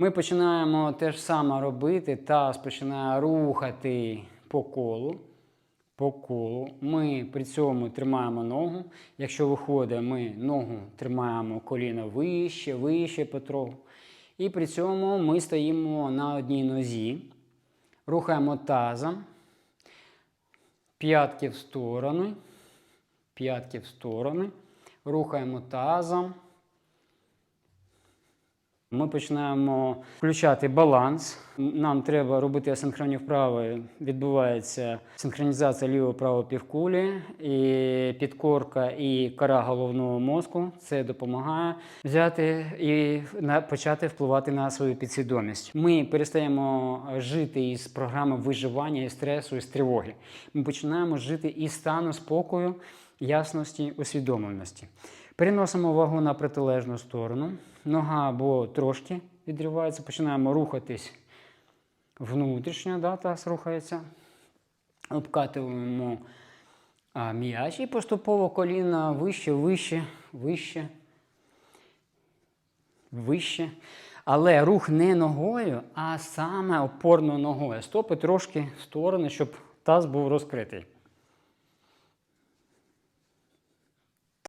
Ми починаємо те ж саме робити. Таз починає рухати по колу. По колу. Ми при цьому тримаємо ногу. Якщо виходить, ми ногу тримаємо коліно вище, вище потроху. І при цьому ми стоїмо на одній нозі, рухаємо тазом, п'ятки в сторони, п'ятки в сторони, рухаємо тазом. Ми починаємо включати баланс. Нам треба робити асинхронні вправи. Відбувається синхронізація ліво-правої півкулі, і підкорка і кора головного мозку. Це допомагає взяти і почати впливати на свою підсвідомість. Ми перестаємо жити із програми виживання, і стресу, і тривоги. Ми починаємо жити із стану спокою, ясності, усвідомленості. Переносимо вагу на протилежну сторону. Нога або трошки відривається, починаємо рухатись внутрішньо, да, таз рухається. Обкатуємо м'яч і поступово коліна вище, вище, вище, вище. Але рух не ногою, а саме опорною ногою. Стопи трошки в сторони, щоб таз був розкритий.